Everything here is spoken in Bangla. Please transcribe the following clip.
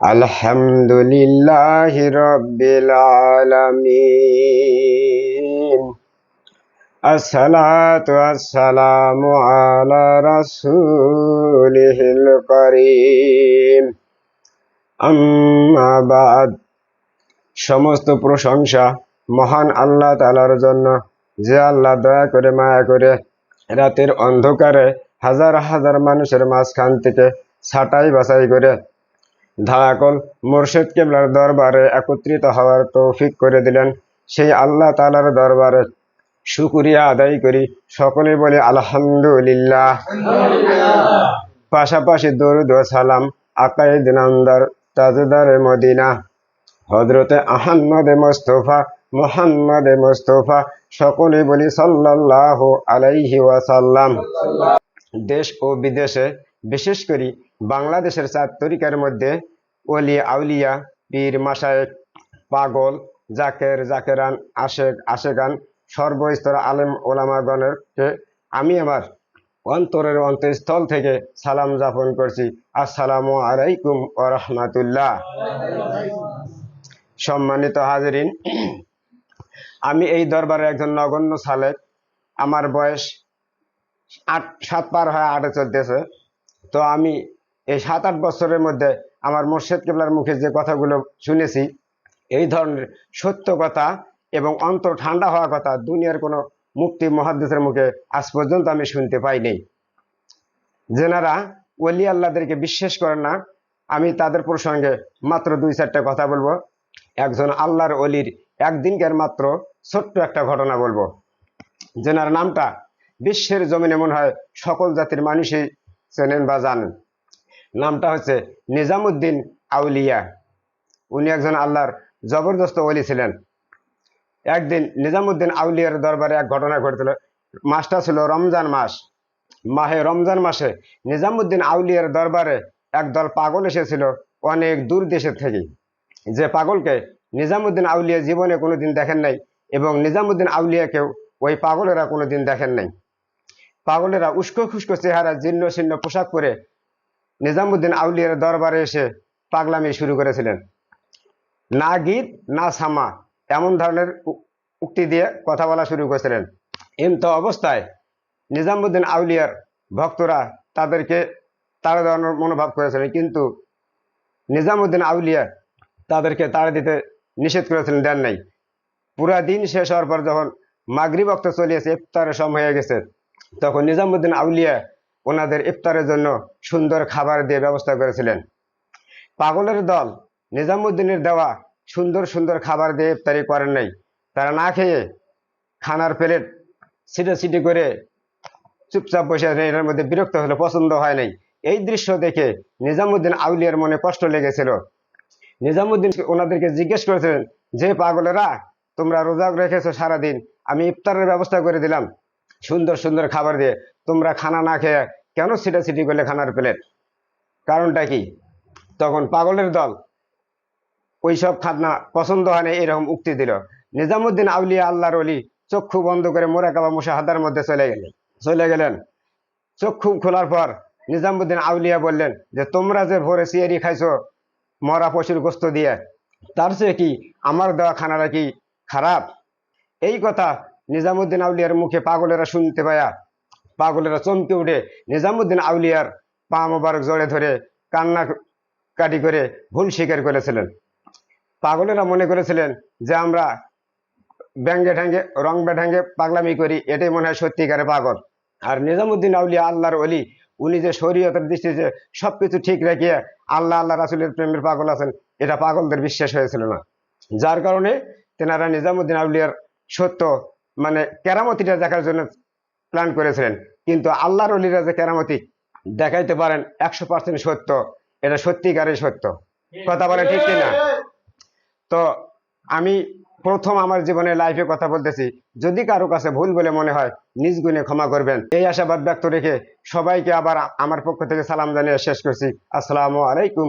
আলহামদুলিল্লাহ রব্বিল আলামিন। আসসালাতু আসসালামু আলা রাসূলিহিল করিম। আম্মা সমস্ত প্রশংসা মহান আল্লাহ তালার জন্য। যে আল্লাহ দয়া করে, মায়া করে রাতের অন্ধকারে হাজার হাজার মানুষের মাঝখান থেকে ছাটাই বাছাই করে ধারাকল মুর্শিদ কেবলার দরবারে একত্রিত হওয়ার তৌফিক করে দিলেন। সেই আল্লাহ তালার দরবারে শুকুরিয়া আদায় করি। সকলে বলে আলহামদুলিল্লাহ। পাশাপাশি দরুদ সালাম আকাইদ নামদার তাজদার মদিনা। হজরতে আহম্মদে মোস্তফা, মোহাম্মদে মোস্তফা, সকলে বলি সাল্লাল্লাহু আলাইহি ওয়াসাল্লাম। দেশ ও বিদেশে বিশেষ করে বাংলাদেশের চার তরিকার মধ্যে ওলি, আউলিয়া, পীর মাসায়েক পাগল, জাকের, জাকেরান, আশেক আশেকান সর্বস্তর আলেম ওলামাগণেরকে আমি আমার অন্তরের অন্তঃস্থল থেকে সালাম যাপন করছি। আসসালামু আলাইকুম ও রহমাতুল্লাহ। সম্মানিত হাজরিন, আমি এই দরবারে একজন নগণ্য সালেক। আমার বয়স আট, সাত পার হয়ে আটে চলতেছে। তো আমি এই সাত আট বছরের মধ্যে আমার মোর্শেদ কেবলার মুখে যে কথাগুলো শুনেছি, এই ধরনের সত্য কথা এবং অন্তর ঠান্ডা হওয়া কথা দুনিয়ার কোনো মুক্তি মহাদ্দেশের মুখে আজ পর্যন্ত আমি শুনতে পাইনি। যেনারা ওলি আল্লাহদেরকে বিশ্বাস করেন না, আমি তাদের প্রসঙ্গে মাত্র দুই চারটা কথা বলব। একজন আল্লাহর অলির একদিনকার মাত্র ছোট্ট একটা ঘটনা বলব। যেনার নামটা বিশ্বের জমিনে মনে হয় সকল জাতির মানুষই চেনেন বা জানেন। নামটা হচ্ছে নিজামুদ্দিন আউলিয়া। উনি একজন আল্লাহর জবরদস্ত অলি ছিলেন। একদিন নিজামুদ্দিন আউলিয়ার দরবারে এক ঘটনা ঘটেছিল। মাসটা ছিল রমজান মাস। মাহে রমজান মাসে নিজামুদ্দিন আউলিয়ার দরবারে একদল পাগল এসেছিল অনেক দূর দেশের থেকে। যে পাগলকে নিজামুদ্দিন আউলিয়া জীবনে কোনোদিন দেখেন নাই এবং নিজামুদ্দিন আউলিয়াকেও ওই পাগলেরা কোনোদিন দেখেন নাই। পাগলেরা উস্কো খুস্কো চেহারা, জীর্ণ শীর্ণ পোশাক পরে নিজামুদ্দিন আউলিয়ার দরবারে এসে পাগলামি শুরু করেছিলেন। না গীত না সামা, এমন ধরনের উক্তি দিয়ে কথা বলা শুরু করেছিলেন। এমত অবস্থায় নিজামুদ্দিন আউলিয়ার ভক্তরা তাদেরকে তাড়া দেওয়ানোর মনোভাব করেছিলেন, কিন্তু নিজামুদ্দিন আউলিয়া তাদেরকে তাড়া দিতে নিষেধ করেছিলেন, দেন নাই। পুরা দিন শেষ হওয়ার পর যখন মাগরি বক্ত চলিয়েছে, ইফতারের সময় হয়ে গেছে তখন নিজামুদ্দিন আউলিয়া ওনাদের ইফতারের জন্য সুন্দর খাবার দিয়ে ব্যবস্থা করেছিলেন। পাগলের দল নিজামুদ্দিনের দেওয়া সুন্দর সুন্দর খাবার দিয়ে ইফতারি করেন নাই। তারা না খেয়ে খানার প্লেট সিটে সিটি করে চুপচাপ বসে আছেন, এটার মধ্যে বিরক্ত হলো পছন্দ হয় নাই। এই দৃশ্য দেখে নিজামুদ্দিন আউলিয়ার মনে কষ্ট লেগেছিল। নিজামুদ্দিন ওনাদেরকে জিজ্ঞেস করেছিলেন, যে পাগলেরা, তোমরা রোজা রেখেছো সারাদিন, আমি ইফতারের ব্যবস্থা করে দিলাম। সুন্দর সুন্দর খাবার দিয়ে তোমরা খানা না খেয়ে কেন সিটা সিটি করলে খানার প্লেট? কারণটা কি? তখন পাগলের দল ওইসব খাদনা পছন্দ হয় না, এরকম উক্তি দিল। নিজামুদ্দিন আউলিয়া আল্লাহর অলি চক্ষু বন্ধ করে মোরাকাবা মুশাহাদার মধ্যে চলে গেলেন। চলে গেলেন। চক্ষু খোলার পর নিজামুদ্দিন আউলিয়া বললেন যে, তোমরা যে ভোরে সিয়ারি খাইছো মরা পশুর গোস্ত দিয়ে, তার চেয়ে কি আমার দেওয়া খানাটা কি খারাপ? এই কথা নিজামুদ্দিন আউলিয়ার মুখে পাগলেরা শুনতে পায়া। পাগলেরা চমকে উঠে নিজামুদ্দিন আউলিয়ার পা মোবারক জড়ে ধরে কান্না কাটি করে ভুল স্বীকার করেছিলেন। পাগলেরা মনে করেছিলেন যে আমরা ব্যাঙ্গে ঠ্যাঙ্গে রং বেঢাঙ্গে পাগলামি করি, এটাই মনে হয় সত্যিকারে পাগল। আর নিজামুদ্দিন আউলিয়া আল্লাহর অলি উনি যে শরীয়তের দৃষ্টিতে সবকিছু ঠিক রেখে আল্লাহ আল্লাহ রাসুলের প্রেমের পাগল আছেন, এটা পাগলদের বিশ্বাস হয়েছিল না। যার কারণে তেনারা নিজামুদ্দিন আউলিয়ার সত্য মানে কেরামতিটা দেখার জন্য প্ল্যান করেছিলেন। কিন্তু আল্লাহর অলিরা যে কেরামতি দেখাইতে পারেন, একশো পার্সেন্ট সত্য। এটা সত্যিকারের সত্য। কথা বলে ঠিক কিনা? তো আমি প্রথম আমার জীবনে লাইফে কথা বলতেছি। যদি কারও কাছে ভুল বলে মনে হয়, নিজ গুণে ক্ষমা করবেন। এই আশাবাদ ব্যক্ত রেখে সবাইকে আবার আমার পক্ষ থেকে সালাম জানিয়ে শেষ করছি। আসসালামু আলাইকুম।